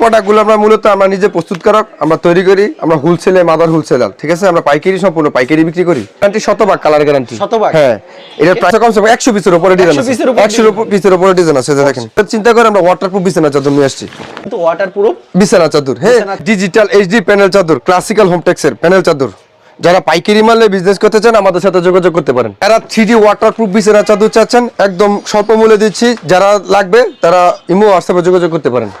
প্রোডাক্টগুলো আমরা মূলত আমরা নিজে প্রস্তুত প্রস্তুতকারক আমরা তৈরি করি আমরা হোলসেলে মাদার হোলসেলার ঠিক আছে? আমরা পাইকারি সম্পূর্ণ পাইকারি বিক্রি করি। গ্যারান্টি শতভাগ কালার গ্যারান্টি শতভাগ? হ্যাঁ। এটা প্রাইস কমসে কম একশো পিসের উপরে ডিজাইন 100 আছে। পিসের উপরে একশো পিসের উপরে ডিজাইন আছে দেখেন। চিন্তা করে আমরা ওয়াটারপ্রুফ বিছানা চাদর নিয়ে আসছি। কিন্তু ওয়াটার প্রুফ বিছানা চাদর। হ্যাঁ ডিজিটাল এইচডি প্যানেল চাদর ক্লাসিক্যাল হোমটেক্সের প্যানেল চাদর। যারা পাইকারি মালে বিজনেস করতে চান আমাদের সাথে যোগাযোগ করতে পারেন। এরা থ্রি ওয়াটারপ্রুফ বিছানা চাদর চাচ্ছেন একদম স্বল্প মূল্যে দিচ্ছি। যারা লাগবে তারা ইমো হোয়াটসঅ্যাপে যোগাযোগ করতে পারেন।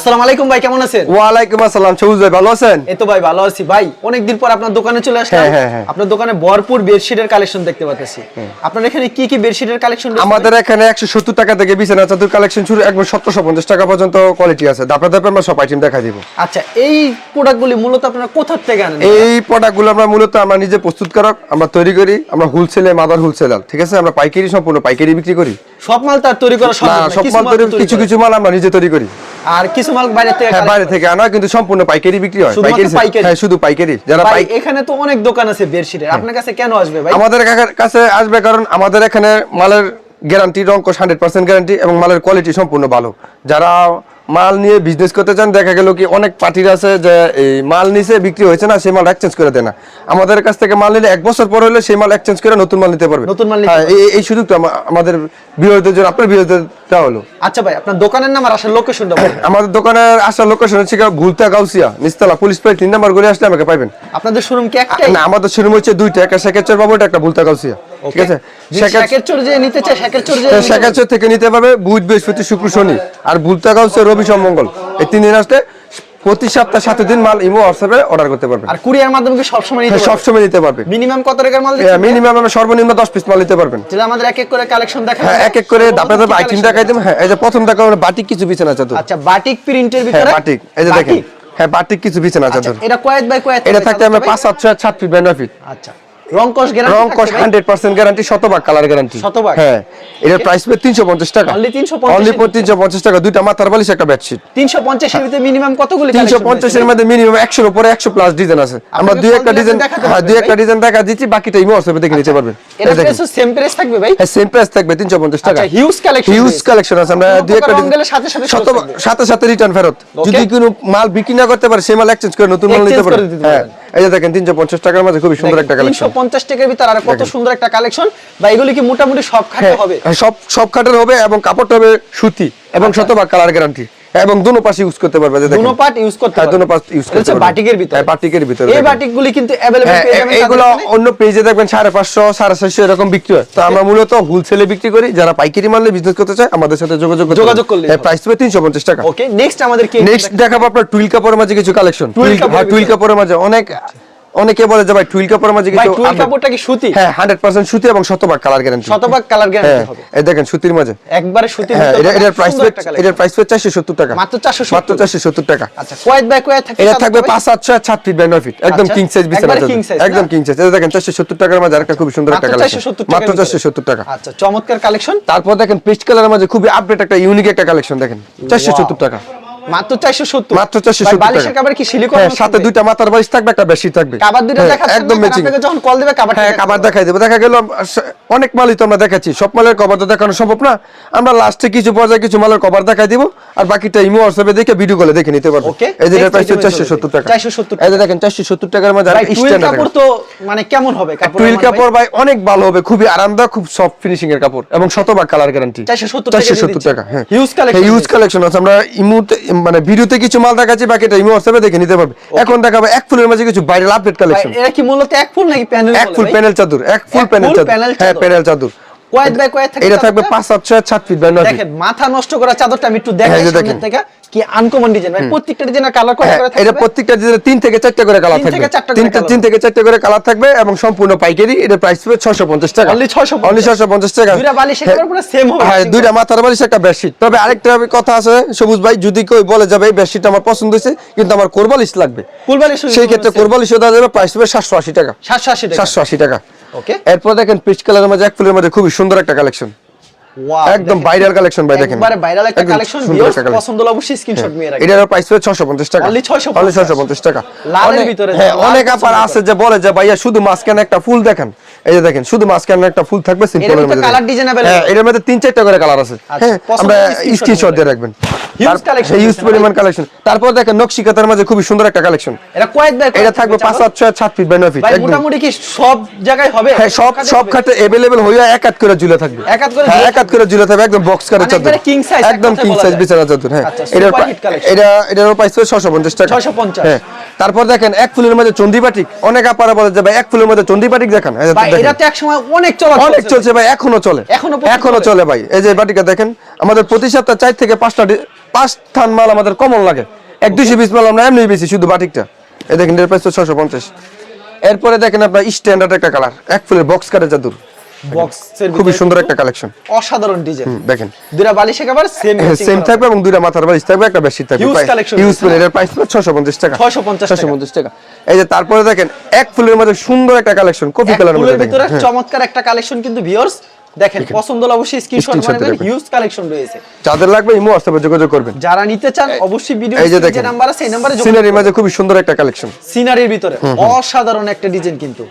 আসসালামু আলাইকুম ভাই কেমন আছেন? ওয়ালাইকুম আসসালাম সবুজ ভাই ভালো আছেন? এই তো ভাই ভালো আছি। ভাই অনেকদিন পর আপনার দোকানে চলে আসলাম। হ্যাঁ, হ্যাঁ, হ্যাঁ। আপনার দোকানে ভরপুর বেডশিটের কালেকশন দেখতে পাচ্ছি। আপনার এখানে কি কি বেডশিটের কালেকশন আমাদের এখানে একশো সত্তর টাকা থেকে বিছানা চাদর কালেকশন শুরু পঞ্চাশ টাকা পর্যন্ত কোয়ালিটি আছে। আমরা সব আইটেম দেখা দিব। আচ্ছা এই প্রোডাক্টগুলি মূলত আপনারা কোথা থেকে আনেন? এই প্রোডাক্টগুলো আমরা মূলত আমরা নিজে প্রস্তুতকারক আমরা তৈরি করি আমরা হোলসেলে মাদার হোলসেলার ঠিক আছে? আমরা পাইকারি সম্পূর্ণ পাইকারি বিক্রি করি। সব মাল তার তৈরি করা সম্ভব না, সব মাল তৈরি কিছু কিছু মাল আমরা নিজে তৈরি করি। আর কিছু মাল বাইরে থেকে হ্যাঁ বাইরে থেকে আনা কিন্তু সম্পূর্ণ পাইকারি বিক্রি হয়। পাইকারি? হ্যাঁ শুধু পাইকারি। যারা পাই এখানে তো অনেক দোকান আছে বেডশিটের। আপনার কাছে কেন আসবে ভাই? আমাদের কাছে আসবে কারণ আমাদের এখানে মালের গ্যারান্টি হান্ড্রেড পার্সেন্ট গ্যারান্টি এবং মালের কোয়ালিটি সম্পূর্ণ ভালো। যারা মাল নিয়ে বিজনেস করতে চান দেখা গেল কি অনেক পার্টির আছে যে এই মাল নিচে বিক্রি হয়েছে না সেই মাল এক্সচেঞ্জ করে দেয় না। আমাদের কাছ থেকে মাল নিলে এক বছর পর হলে সেই মাল এক্সচেঞ্জ করে নতুন মাল নিতে পারবে। নতুন মাল হ্যাঁ, এই- সুযোগটা আমাদের বিরোধীদের জন্য আপনার বিরোধীদের দেওয়া হলো। আচ্ছা ভাই আপনার দোকানের নাম আর আসার লোকেশনটা আমাদের দোকানের আসার লোকেশন হচ্ছে গিয়ে ভুলতা গাউসিয়া নিস্তালা পুলিশ পাই তিন নাম্বার করে আসলে আমাকে পাইবেন। আপনাদের শোরুম কি একটাই? না আমাদের শোরুম হচ্ছে দুইটা একটা শেখের বাবু একটা ভুলতা গাউসিয়া। ঠিক আছে? হ্যাঁ, শেখাচর থেকে নিতে পারবে বুধ বৃহস্পতি শুক্র শনি। আর হচ্ছে রবি এই তিন দিন আসতে প্রতি সপ্তাহ সাত দিন মাল ইমো হোয়াটসঅ্যাপে অর্ডার করতে পারবে। আর কুরিয়ার মাধ্যমে কি সবসময় নিতে হ্যাঁ, সবসময় নিতে পারবে। মিনিমাম কত টাকার মাল দিচ্ছেন মিনিমাম আমরা সর্বনিম্ন দশ পিস মাল নিতে পারবেন। আমাদের এক এক করে কালেকশন দেখা হ্যাঁ এক এক করে ধাপে ধাপে আইটেম দেখাই দেবো। হ্যাঁ এই যে প্রথম দেখা হলো বাটিক কিছু বিছানা চাদর আচ্ছা বাটিক প্রিন্টের হ্যাঁ ভিতরে বাটিক এই যে দেখেন। হ্যাঁ বাটিক কিছু বিছানা আচ্ছা, চাদর এটা কয়েক বাই কয়েক এটা থাকতে আমরা পাঁচ সাত ছয় সাত ফিট বাই নয় ফিট আচ্ছা। রংকশ গ্যারান্টি রং কস হান্ড্রেড গ্যারান্টি শতভাগ কালার গ্যারান্টি শতভাগ? হ্যাঁ এটার প্রাইস টাকা। Only 350 অনলি তিনশো পঞ্চাশ টাকা দুইটা মাথার বালিশ একটা বেডশিট 350 এর ভিতরে মিনিমাম কতগুলি তিনশো collection মধ্যে মিনিমাম একশোর উপরে একশো প্লাস ডিজাইন আছে। আমরা দুই একটা ডিজাইন হ্যাঁ দুই একটা ডিজাইন দেখা দিচ্ছি বাকিটা ইমো হোয়াটসঅ্যাপে দেখে নিতে পারবেন এটা প্রাইস সেম প্রাইস থাকবে ভাই? হ্যাঁ সেম প্রাইস থাকবে তিনশো পঞ্চাশ টাকা। আচ্ছা, huge collection হিউজ কালেকশন আছে আমরা দুই একটা সাথে সাথে শত- সাথে সাথে রিটার্ন ফেরত। যদি কোনো মাল বিক্রি না করতে পারে সেই মাল এক্সচেঞ্জ করে নতুন মাল নিতে পারে। হ্যাঁ। এই যে দেখেন তিনশো পঞ্চাশ টাকার মধ্যে খুবই সুন্দর একটা কালেকশন 350 টাকার ভিতরে আর কত সুন্দর একটা কালেকশন বা এগুলি কি মোটামুটি সব খাটে হবে? হ্যাঁ, সব সব খাটের হবে এবং কাপড়টা হবে সুতি এবং শতভাগ কালার গ্যারান্টি এবং দুনো পাশে ইউজ করতে পারবে যে দেখেন। দুনো পার্ট ইউজ করতে হ্যাঁ, পারবে দুনো পাশ ইউজ এটা করতে হচ্ছে পারবে বাটিকের ভিতরে হ্যাঁ, বাটিকের ভিতরে এই দেখেন। বাটিকগুলি কিন্তু अवेलेबल হ্যাঁ, পেয়ে এ- যাবেন এইগুলো তাদের এখানে। অন্য পেজে দেখবেন সাড়ে পাঁচশো সাড়ে চারশো এরকম বিক্রি হয় তো আমরা মূলত হোলসেলে বিক্রি করি যারা পাইকারি মালে বিজনেস করতে চায় আমাদের সাথে যোগাযোগ করতে যোগাযোগ করলেই হবে। প্রাইস হবে তিনশো পঞ্চাশ টাকা ওকে নেক্সট আমাদের কি নেক্সট দেখাবো আপনার টুইল কাপড়ের মাঝে কিছু কালেকশন টুইল কাপড়ের টুইল ভিতরে। কাপড়ের মাঝে অনেক অনেকে বলে যে ভাই টুইল কাপড়ের মাঝে কিছু টুইল কাপড়টা কি সুতি? হ্যাঁ হান্ড্রেড পার্সেন্ট সুতি এবং শতভাগ কালার গ্যারান্টি শতভাগ কালার হ্যাঁ গ্যারান্টি হবে। এই দেখেন সুতির মাঝে। একবারে সুতির হ্যাঁ ভিতরে এটা এটার প্রাইস এটার প্রাইস চারশো সত্তর টাকা। মাত্র 470 মাত্র চারশো সত্তর টাকা। আচ্ছা কয়েক বাই কয়েক থাকে এটা থাকবে পাঁচ সাত ছয় সাত ফিট বাই নয় ফিট একদম আচ্ছা, কিং সাইজ বিছানা একদম? কিং সাইজ এটা দেখেন চারশো সত্তর টাকার মাঝে আরেকটা খুব সুন্দর একটা কালেকশন মাত্র ভিতরে। চারশো সত্তর টাকা। আচ্ছা চমৎকার কালেকশন তারপর দেখেন পেস্ট কালারের মাঝে খুবই আপডেট একটা ইউনিক একটা কালেকশন দেখেন। চারশো সত্তর টাকা। মাত্র 470 মাত্র 470 বালিশের কভার কি সিলিকন হ্যাঁ সাথে দুইটা মাথার বালিশ থাকবে একটা বেশি থাকবে। কভার দুটো হ্যাঁ, একদম ম্যাচিং আপনাকে যখন কল দিবে কভার হ্যাঁ কাবার দেখাই দেবো। দেখা গেল অনেক মালই তো আমরা দেখাচ্ছি। সব মালের কভার তো দেখানো সম্ভব না। আমরা লাস্টে কিছু পর্যায়ে কিছু মালের কভার দেখাই দিব। আর বাকিটা ইমো হোয়াটসঅ্যাপে দেখে ভিডিও কলে দেখে নিতে পারব এই যে প্রাইস। টাকা। 470 এই যে দেখেন চারশো সত্তর টাকার মধ্যে স্ট্যান্ডার্ড কাপড় তো মানে কেমন হবে কাপড় টুইল কাপড় ভাই? অনেক ভালো হবে। খুবই আরামদায়ক খুব সফট ফিনিশিং এর কাপড় এবং শতভাগ কালার গ্যারান্টি 470 টাকা হ্যাঁ। হিউজ কালেকশন আছে। আমরা ইমুতে মানে ভিডিওতে কিছু মাল দেখাচ্ছি বাকিটা ইমো হোয়াটসঅ্যাপে দেখে নিতে পারবে। এখন দেখাবো এক ফুলের মাঝে কিছু ভাইরাল আপডেট কালেকশন এটা কি মূলত এক ফুল নাকি প্যানেল এক ফুল প্যানেল চাদর এক ফুল প্যানেল চাদর। হ্যাঁ প্যানেল চাদর। কয়েক বাই কয়েক থাকে এটা থাকবে চাদরটা? পাঁচ সাত ছয় সাত ফিট বাই নয় দেখেন মাথা নষ্ট করা চাদরটা আমি একটু দেখাই হ্যাঁ। থেকে কি আনকমন ডিজাইন ভাই প্রত্যেকটা ডিজাইনের কালার কত হ্যাঁ, করে এটা প্রত্যেকটা ডিজাইনে তিন থেকে চারটা করে কালার থাকবে। থেকে করে কালার এবং সম্পূর্ণ পাইকারি। এটা প্রাইস হবে ছশো পঞ্চাশ টাকা। Only 650 অনলি ছশো পঞ্চাশ টাকা। দুইটা বালিশ একেবারে পুরো same হবে, হ্যাঁ দুইটা মাথার বালিশ একটা বেডশিট তবে আরেকটা কথা আছে সবুজ ভাই যদি কেউ বলে যাবে এই বেডশিট আমার পছন্দ হয়েছে কিন্তু আমার কোরবালিশ লাগবে। ফুলবালি সেই ক্ষেত্রে কোরবালিশও দেওয়া যাবে প্রাইস হবে সাতশো আশি টাকা। সাতশো আশি টাকা। সাতশো আশি টাকা। ওকে এরপর দেখেন পিচ কালারের মধ্যে এক ফুলের মধ্যে খুবই সুন্দর একটা কালেকশন একদম ভাইরাল কালেকশন ভাই দেখেন। একবারে ভাইরাল একটা কালেকশন পছন্দ হলে অবশ্যই স্ক্রিনশট নিয়ে রাখবেন। এটার প্রাইস হবে 650 টাকা। Only 650 Only 650 টাকা। লালের অনেক- ভিতরে হ্যাঁ অনেক আপার আছে যে বলে যে ভাইয়া শুধু মাঝখানে একটা ফুল দেখেন। এই যে দেখেন শুধু মাঝখানে একটা ফুল থাকবে সিম্পল colour design available? হ্যাঁ এর মধ্যে তিন চারটা করে কালার আছে। আচ্ছা, হ্যাঁ আমরা স্ক্রিনশট দিয়ে রাখবেন। Huge collection ইউজ রয়েছে পরিমাণ কালেকশন তারপর দেখেন নকশিকাতার মাঝে খুবই সুন্দর একটা কালেকশন এটা কয়েক বাই এটা থাকবে পাঁচ সাত ছয় সাত ফিট বাই নয় ফিট ভাই একদম মোটামুটি কি সব জায়গায় হবে হ্যাঁ সব কাজে সব হবে? খাটে अवेलेबल হইয়া এক হাত করে ঝুলে থাকবে এক হাত করে হ্যাঁ, ঝুলে এক হাত করে ঝুলে থাকবে একদম বক্স করে মানে চাদর একবারে king size, এক একদম কথায় কিং বলা সাইজ যায়। বিছানা চাদর হ্যাঁ আচ্ছা, এটার super প্রা- hit collection। এটা এটার প্রাইস হচ্ছে 650 টাকা 650 হ্যাঁ তারপর দেখেন এক ফুলের মধ্যে চন্ডিবাটিক অনেক আপারা বলে যে ভাই এক ফুলের মধ্যে চন্ডিবাটিক দেখান এই যে ভাই দেখেন। এটা তো একসময় অনেক চলা অনেক চলছে ভাই এখনো চলে এখনো পর্যন্ত এখনো চলে। চলে ভাই এই যে বাটিকা দেখেন আমাদের প্রতি সপ্তাহে চার থেকে পাঁচটা পাঁচ থান মাল আমাদের কমন লাগে। এক দুইশো পিস মাল আমরা এমনি বেশি শুধু বাটিকটা। এই দেখেন এর প্রাইস ছশো পঞ্চাশ। এরপরে দেখেন আপনার স্ট্যান্ডার্ড একটা কালার এক ফুলের বক্স কাটে জাদুর। খুবই সুন্দর একটা কালেকশন অসাধারণ ডিজাইন দেখেন। বালিশ একেবারে সেম সেম থাকবে এবং দুইটা মাথার বালিশ থাকবে একটা বেশি থাকবে। Huge collection ইউজ এর প্রাইস ছশো পঞ্চাশ টাকা। 650 টাকা। এই যে তারপরে দেখেন এক ফুলের মধ্যে সুন্দর একটা কালেকশন কফি কালার মধ্যে দেখেন। হ্যাঁ। চমৎকার একটা কালেকশন কিন্তু ভিউয়ার্স দেখেন পছন্দ হলে অবশ্যই স্ক্রিনশট মারবেন হিউজ কালেকশন রয়েছে। যাদের লাগবে ইমো হোয়াটসঅ্যাপে যোগাযোগ করবেন। যারা নিতে চান অবশ্যই ভিডিও যে নাম্বার আছে এই নাম্বারে সিনারির মাঝে খুব সুন্দর একটা কালেকশন সিনারির ভিতরে অসাধারণ একটা ডিজাইন কিন্তু।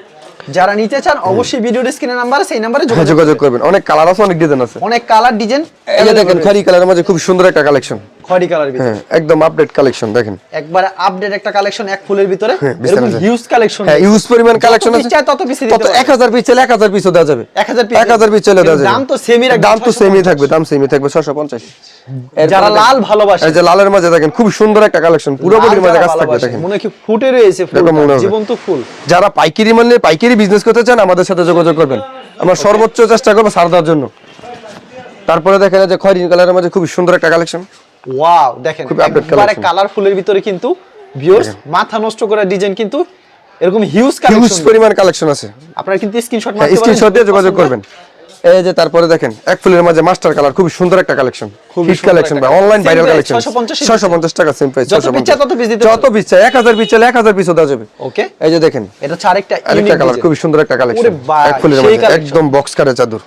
যারা নিতে চান অবশ্যই ভিডিও স্ক্রিনের নাম্বার আছে এই নাম্বারে হ্যাঁ যোগাযোগ যোগাযোগ করবেন। অনেক কালার আছে অনেক ডিজাইন আছে। অনেক কালার ডিজাইন এই যে দেখেন খারি কালারের মাঝে খুব সুন্দর একটা কালেকশন খয়রি কালার ভিতরে। হ্যাঁ একদম আপডেট কালেকশন দেখেন। একবারে আপডেট একটা কালেকশন এক ফুলের ভিতরে। হ্যাঁ, এরকম হিউজ কালেকশন হ্যাঁ ইউজ পরিমাণ কালেকশন আছে। চায় তত এ তত 1000 পিস চাইলে 1000 পিসও দেওয়া যাবে। 1000 piece 1000 পিস চাইলে দেওয়া যাবে। দাম তো রাখবে, দাম তো 650 সেমই থাকবে দাম সেমই থাকবে 650 যারা লাল ভালোবাসে। এই যে লালের মাঝে দেখেন খুব সুন্দর একটা কালেকশন পুরো বডির মাঝে কাজ থাকবে দেখেন। মনে কি ফুটে রয়েছে ফুল মনে। জীবন্ত ফুল। যারা পাইকারি মাল নিয়ে পাইকারি বিজনেস করতে চান আমাদের সাথে যোগাযোগ করবেন। আমরা সর্বোচ্চ চেষ্টা করব ছাড় দেওয়ার জন্য। তারপরে দেখেন যে খয়রিন কালারের মাঝে খুব সুন্দর একটা কালেকশন ওয়াও দেখেন একবারে কালারফুলের ভিতরে কিন্তু ভিউয়ার্স মাথা নষ্ট করা ডিজাইন কিন্তু এরকম হিউজ হিউজ কালেকশন পরিমাণ কালেকশন আছে। আপনারা কিন্তু স্ক্রিনশট হ্যাঁ, মারতে পারেন স্ক্রিনশট দিয়ে যোগাযোগ করবেন। এই যে তারপরে দেখেন এক ফুলের মাঝে মাস্টার কালার খুব সুন্দর একটা কালেকশন হিট কালেকশন বা অনলাইন ভাইরাল কালেকশন 650 650 টাকা সেম প্রাইস যত তত piece দিতে যত পিস 1000 পিস 1000 পিসও দেওয়া যাবে। ওকে এই যে দেখেন এটা হচ্ছে আরেকটা ইউনিক কালার খুব সুন্দর একটা কালেকশন এক ফুলের মাঝে একদম বক্স কাটে চাদর।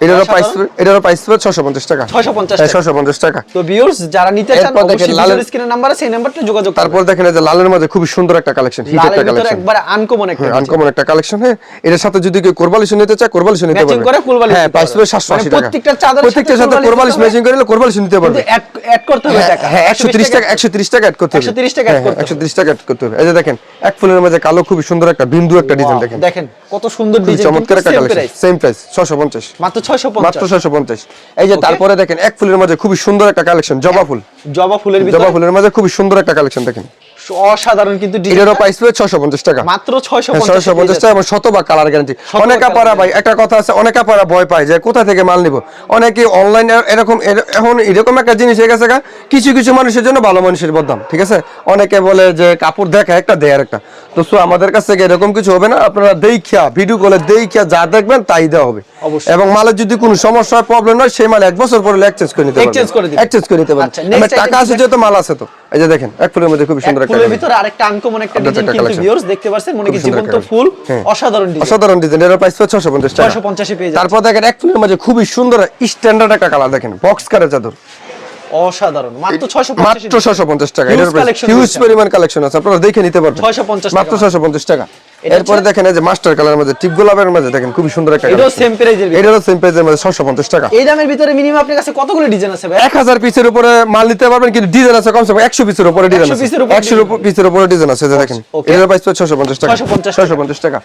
এটারও প্রাইস এটারও প্রাইস 650 টাকা। 650 হ্যাঁ, টাকা। 650 টাকা। তো ভিউয়ার্স যারা নিতে চান অবশ্যই লালের- স্ক্রিনের নাম্বার আছে এই নাম্বারটা যোগাযোগ তারপর দেখেন যে লালের মাঝে খুব সুন্দর একটা কালেকশন হিট একটা কালেকশন একবারে আনকমন একটা আনকমন একটা কালেকশন হ্যাঁ। এটার সাথে যদি কেউ কোরবালিশ নিতে চায় কোরবালিশ নিতে পারবে। করে কোরবালিশ হ্যাঁ প্রাইস পারবে। 780 টাকা। প্রত্যেকটার চাদরের প্রত্যেকটার সাথে সাথে কোরবালিশ কোরবালিশ ম্যাচিং করলে কোরবালিশ নিতে পারবে। অ্যাড অ্যাড করতে হবে টাকা। হ্যাঁ 130 টাকা 130 টাকা অ্যাড করতে হবে। 130 টাকা add করতে হবে। 130 টাকা অ্যাড করতে হবে। এই যে দেখেন এক ফুলের কালো খুব সুন্দর একটা বিন্দু একটা ডিজাইন দেখেন। দেখেন কত সুন্দর ডিজাইন চমৎকার একটা কালেকশন সেম প্রাইস 650 মাত্র 650 মাত্র 650 এই যে তারপরে দেখেন এক ফুলের মাঝে খুবই সুন্দর একটা কালেকশন জবা ফুল। জবা ফুলের জবা ফুলের মাঝে খুবই সুন্দর একটা কালেকশন দেখেন। অসাধারণ কিন্তু প্রাইস হবে 650 টাকা। মাত্র হ্যাঁ, 650 টাকা এবং শতভাগ কালার গ্যারান্টি অনেক আপারা ভাই একটা কথা আছে অনেক আপারা ভয় পায় যে কোথা থেকে মাল নিব। অনেকে অনলাইনে এরকম এখন এরকম একটা জিনিস হয়ে গেছে কিছু কিছু মানুষের জন্য ভালো মানুষের বদনাম ঠিক আছে? অনেকে বলে যে কাপড় দেখা একটা দেয় একটা তো so আমাদের কাছ থেকে এরকম কিছু হবে না আপনারা দেখিয়া ভিডিও কলে দেখিয়া যা দেখবেন তাই দেওয়া হবে। এবং মালের যদি কোনো সমস্যা হয় প্রবলেম হয় সেই মাল এক বছর পরে এক্সচেঞ্জ করে নিতে পারবেন। এক্সচেঞ্জ করে নিতে পারবেন। টাকা আছে যেহেতু মাল আছে তো। এই যে দেখেন এক ফুলের মধ্যে খুব সুন্দর একটা ফুলের ভিতরে আরেকটা আনকমন একটা ডিজাইন একটা কিন্তু ভিউয়ার্স দেখতে পাচ্ছেন মনে কি জীবন্ত ফুল। অসাধারণ ডিজাইন অসাধারণ ডিজাইন এর প্রাইস ছশো পঞ্চাশ টাকা 650 পেয়ে যাচ্ছে তারপর দেখেন এক ফুলের মাঝে খুবই সুন্দর স্ট্যান্ডার্ড একটা কালার দেখেন বক্স কারে চাদর অসাধারণ। মাত্র 650 মাত্র ছশো পঞ্চাশ টাকা। Collection হিউজ পরিমাণ কালেকশন আছে। আপনারা দেখে নিতে পারবেন। 650 মাত্র টাকা। ছশো পঞ্চাশ টাকা। এরপরে দেখেন এই যে মাস্টার কালারের মধ্যে টিপ গোলাপের মধ্যে দেখেন সুন্দর একটা এটাও সেম প্রাইজের এটারও সেম প্রাইসের মধ্যে ছশো পঞ্চাশ টাকা। এই দামের ভিতরে মিনিমাম আপনার কাছে কতগুলো ডিজাইন আছে ভাই? এক হাজার পিসের উপরে মাল নিতে পারবেন কিন্তু ডিজাইন আছে কমসে কম একশো পিসের উপরে ডিজাইন আছে। পিসের উপরে একশো পিসের উপরে ডিজাইন আছে দেখেন. এটার প্রাইস ছশো পঞ্চাশ টাকা। 650 পঞ্চাশ টাকা।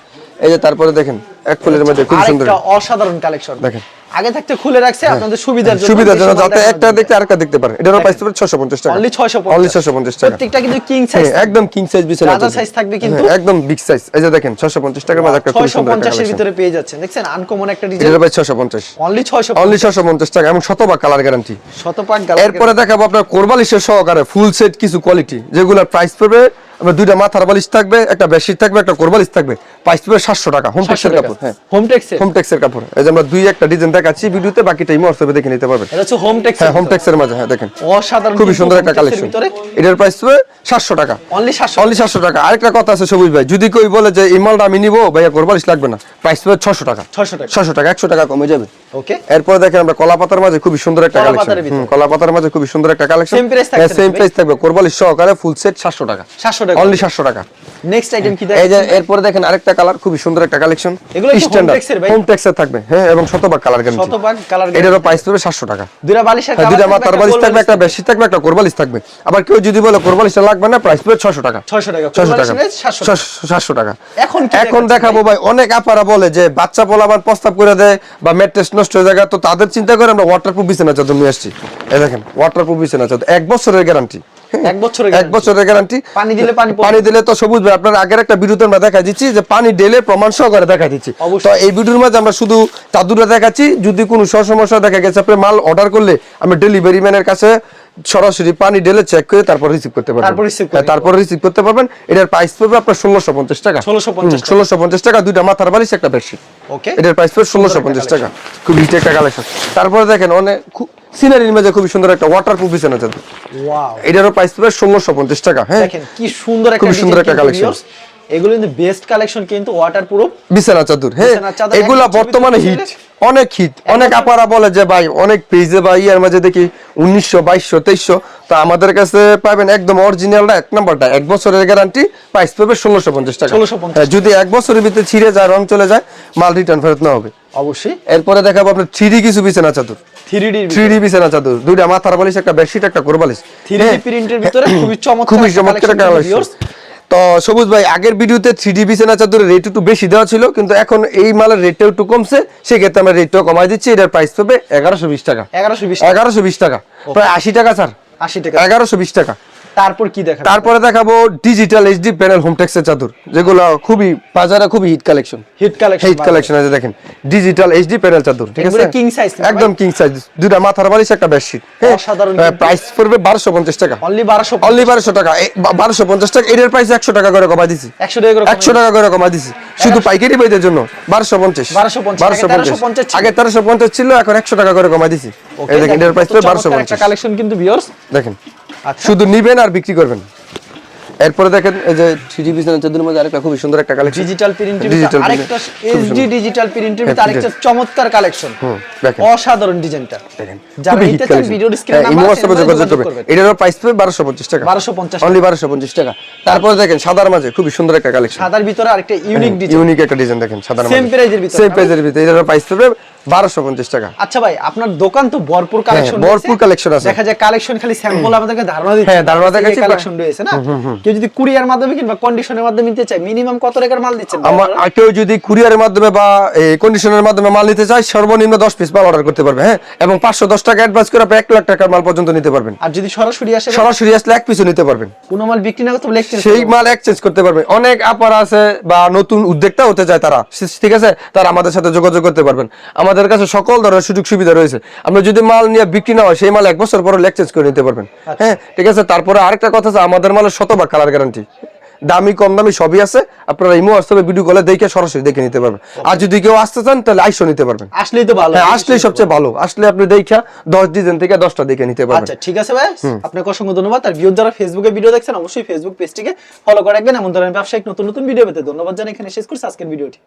এই যে তারপরে দেখেন এক ফুলের মধ্যে খুব সুন্দর অসাধারণ কালেকশন দেখেন। আগে থাকতে খুলে রাখছে আপনাদের সুবিধার জন্য সুবিধার জন্য যাতে একটা দেখতে আরেকটা দেখতে এটারও প্রাইস হবে ছশো পঞ্চাশ টাকা। Only 650 অনলি ছশো পঞ্চাশ টাকা। প্রত্যেকটা কিন্তু কিং সাইজ হ্যাঁ, একদম কিং সাইজ বিছানা আছে। size থাকবে কিন্তু। হ্যাঁ, একদম বিগ সাইজ এই যে দেখেন 650 টাকার মধ্যে একটা খুব সুন্দর 650 এর ভিতরে পেয়ে যাচ্ছেন। আনকমন একটা ডিজাইন প্রাইস 650 অনলি 650 অনলি 650 টাকা এবং শতভাগ কালার গ্যারান্টি শতপাক গাল এরপরে দেখাবো আপনার কোরবালিশের সহকারে ফুল সেট কিছু কোয়ালিটি যেগুলোর প্রাইস পড়বে দুইটা মাথার বালিশ থাকবে একটা বেডশিট থাকবে একটা কোরবালিশ থাকবে। প্রাইস পড়বে 700 টাকা হোম টেক্সের কাপড় হ্যাঁ। হোম হোম টেক্সের কাপড়। এই যে আমরা দুই একটা ডিজাইন দেখাচ্ছি ভিডিওতে বাকিটা ইমো হোয়াটসঅ্যাপে দেখে নিতে পারবেন। এটা হচ্ছে হোম টেক্স হ্যাঁ হোম টেক্সের মাঝে হ্যাঁ দেখেন। অসাধারণ খুবই সুন্দর একটা কালেকশন এটার প্রাইস হবে 700 টাকা। অনলি 700 অনলি সাতশো টাকা। আরেকটা কথা আছে সবুজ ভাই যদি কেউ বলে যে এই মালটা আমি নিবো ভাইয়া কোরবালিশ লাগবে না। প্রাইস পাবে ছশো টাকা। 600 টাকা। ছশো টাকা একশো টাকা কমে যাবে। ওকে এরপর দেখেন আমরা কলা পাতার মাঝে খুবই সুন্দর একটা কালেকশন কলা পাতার মাঝে খুবই সুন্দর একটা কালেকশন Same price থাকছে সেম প্রাইস থাকবে। কোরবালি সহকারে ফুল সেট 700 টাকা। 700 টাকা। অনলি 700 টাকা। নেক্সট আইটেম কি দেখেন এই যে এরপরে দেখেন আরেকটা কালার খুবই সুন্দর একটা কালেকশন এগুলো কি ভাই? হোম টেক্সের থাকবে। হ্যাঁ এবং শতভাগ কালার গ্যারান্টি শতভাগ কালার গ্যারান্টি এটারও প্রাইস পড়বে 700 টাকা। দুইটা বালিশের হ্যাঁ, colour দুইটা থাকবে, মাথার বালিশ থাকবে একটা বেশি থাকবে একটা কোরবালিশ থাকবে। আবার কেউ যদি বলে কোরবালিশটা লাগবে না প্রাইস পড়বে 600 টাকা। 600 টাকা। 600 কোরবালিশ টাকা। নিলে 700 টাকা। এখন কি এখন দেখাবো ভাই? অনেক আপারা বলে যে বাচ্চা পোলাবান প্রস্তাব করে দেয় বা ম্যাট্রেস নষ্ট হয়ে তো তাদের চিন্তা করে আমরা ওয়াটারপ্রুফ বিছানা চাদর নিয়ে আসছি। এই দেখেন ওয়াটারপ্রুফ বিছানা চাদর, এক বছরের গ্যারান্টি এক বছরের এক বছরের গ্যারান্টি পানি দিলে পানি পানি দিলে তো সবুজ ভাই আপনার আগের একটা ভিডিওতে আমরা দেখা দিচ্ছি যে পানি ঢেলে প্রমাণ সহকারে দেখা দিচ্ছি। তো এই ভিডিওর মাঝে আমরা শুধু চাদুরা দেখাচ্ছি যদি কোনো সমস্যা দেখা গেছে আপনি মাল অর্ডার করলে আমরা ডেলিভারি ম্যানের কাছে সরাসরি পানি ঢেলে চেক করে তারপর রিসিভ করতে পারবেন। তারপর করে হ্যাঁ, রিসিভ করতে পারবেন। এটার প্রাইস পড়বে আপনার ষোলোশো পঞ্চাশ টাকা। 1650 ষোলোশো পঞ্চাশ টাকা দুইটা মাথার বালিশ একটা বেডশিট ওকে এটার প্রাইস পড়বে ষোলোশো পঞ্চাশ টাকা। খুব একটা কালেকশন তারপরে দেখেন অনেক সিনারির মাঝে খুব সুন্দর একটা ওয়াটার প্রুফ বিছানা চাদর এটারও প্রাইস পড়বে ষোলোশো পঞ্চাশ টাকা হ্যাঁ? কি সুন্দর একটা খুবই সুন্দর একটা viewers। এগুলো কিন্তু বেস্ট কালেকশন কিন্তু বিছানা চাদর। হ্যাঁ এগুলা বর্তমানে হিট অনেক হিট অনেক আপারা বলে যে ভাই অনেক পেজে বা ইয়ার মাঝে দেখি উনিশশো বাইশশো তেইশশো। তো আমাদের কাছে পাবেন একদম অরিজিনালটা এক নাম্বারটা। এক বছরের গ্যারান্টি প্রাইস পাবে ষোলোশো পঞ্চাশ টাকা। 1650 হ্যাঁ, যদি এক বছরের ভিতরে ছিঁড়ে যায় রং চলে যায় মাল রিটার্ন ফেরত না হবে। অবশ্যই। এরপরে দেখাবো আপনার থ্রি কিছু বিছানা চাদর। 3D থ্রি ডি বিছানা। চাদর। দুইটা মাথার বালিশ একটা বেডশিট একটা কোরবালিশ 3D প্রিন্টের ভিতরে খুবই চমৎকার খুবই চমৎকার তো সবুজ ভাই আগের ভিডিওতে থ্রি ডি বিছানা চাদরের রেট একটু বেশি দেওয়া ছিল কিন্তু এখন এই মালের রেটটাও একটু কমছে সেক্ষেত্রে আমরা রেটটাও কমাই দিচ্ছি এটার প্রাইস হবে এগারোশো বিশ টাকা। 1120 এগারোশো বিশ টাকা। প্রায় আশি টাকা স্যার 80 টাকা। এগারোশো বিশ টাকা। তারপর কি দেখা তারপরে দেখাবো ডিজিটাল এইচডি প্যানেল হোমটেক্সের চাদর যেগুলো খুবই বাজারে খুবই hit collection hit collection hit collection আছে দেখেন ডিজিটাল এইচডি প্যানেল চাদর ঠিক আছে? size না একদম কিং সাইজ দুটা মাথার বালিশ একটা বেডশিট অসাধারণ প্রাইস পড়বে বারোশো পঞ্চাশ টাকা। অনলি 1200 অনলি বারোশো টাকা। বারোশো পঞ্চাশ টাকা এটার প্রাইস একশো টাকা করে কমাই দিছি। 100 টাকা করে একশো টাকা করে কমাই দিছি। শুধু পাইকারি বইদের জন্য বারোশো পঞ্চাশ। 1250 আগে 1350 ছিল। এখন একশো টাকা করে কমাই দিছি। এই দেখেন এর প্রাইস একটা পঞ্চাশ। কালেকশন কিন্তু ভিউয়ার্স দেখেন। আচ্ছা। শুধু নিবেন আর বিক্রি করবেন। এরপরে দেখেন এই যে থ্রি বিছানা চাদরের মধ্যে আরেকটা খুবই সুন্দর একটা কালেকশন ডিজিটাল প্রিন্টের আরেকটা এসডি ডিজিটাল প্রিন্টের হ্যাঁ, ভিতরে আরেকটা চমৎকার কালেকশন দেখেন। অসাধারণ ডিজাইনটা। দেখেন যারা নিতে চান ভিডিও স্ক্রিনে নাম্বার হোয়াটসঅ্যাপে যোগাযোগ করবেন। এটারও প্রাইস বারোশো পঞ্চাশ টাকা। 1250 টাকা। অনলি বারোশো পঞ্চাশ টাকা। তারপরে দেখেন সাদার মাঝে খুবই সুন্দর একটা কালেকশন সাদার ভিতরে আরেকটা ইউনিক ডিজাইন ইউনিক একটা ডিজাইন দেখেন সাদার Same price এর ভিতরে, সেম? প্রাইজের ভিতরে। এটারও প্রাইস পাবে বারোশো পঞ্চাশ টাকা। আচ্ছা ভাই আপনার দোকান তো ভরপুর কালেকশন হ্যাঁ, ভরপুর collection আছে। দেখা যায় কালেকশন খালি স্যাম্পল আমাদেরকে ধারণা দিচ্ছে। হ্যাঁ, ধারণা দেখাচ্ছি, কালেকশন রয়েছে না? কেউ যদি কুরিয়ার মাধ্যমে কিংবা কন্ডিশনের মাধ্যমে নিতে চায় মিনিমাম কত টাকার মাল দিচ্ছেন আমার কেউ যদি কুরিয়ারের মাধ্যমে বা কন্ডিশনের মাধ্যমে মাল নিতে চায় সর্বনিম্ন দশ পিস মাল অর্ডার করতে পারবে হ্যাঁ? এবং পাঁচশো দশ টাকা অ্যাডভান্স করে আপনি এক লাখ টাকার মাল পর্যন্ত নিতে পারবেন। আর যদি সরাসরি আসে সরাসরি আসলে এক পিসও নিতে পারবেন। কোনো মাল বিক্রি না করতে লেখছেন সেই মাল এক্সচেঞ্জ করতে পারবে। অনেক আপার আছে বা নতুন উদ্যোক্তা হতে চায় তারা। ঠিক আছে? তারা আমাদের সাথে যোগাযোগ করতে পারবেন। আমাদের কাছে সকল ধরনের সুযোগ সুবিধা রয়েছে। আমরা যদি মাল নিয়ে বিক্রি না হয় সেই মাল এক বছর পরে এক্সচেঞ্জ করে নিতে পারবেন। হ্যাঁ ঠিক আছে? তারপরে আরেকটা কথা আছে আমাদের মালের শতভাগ কালার গ্যারান্টি দামি কম দামি সবই আছে। আপনারা ইমো হোয়াটসঅ্যাপে ভিডিও কলে দেখে সরাসরি দেখে নিতে পারবেন। আর যদি কেউ আসতে চান তাহলে আইসো নিতে পারবেন। আসলেই তো ভালো। হ্যাঁ আসলেই সবচেয়ে ভালো। আসলে আপনি দেখা দশ ডিজাইন থেকে দশটা দেখে নিতে পারবেন। আচ্ছা ঠিক আছে ভাই। আপনাকে অসংখ্য ধন্যবাদ। আর ভিউর যারা ফেসবুকে ভিডিও দেখছেন অবশ্যই ফেসবুক পেজটিকে ফলো করে রাখবেন। এমন ধরনের ব্যবসায়িক নতুন নতুন ভিডিও পেতে ধন্যবাদ জানাই। এখানে শেষ করছি আজকের ভিডিওটি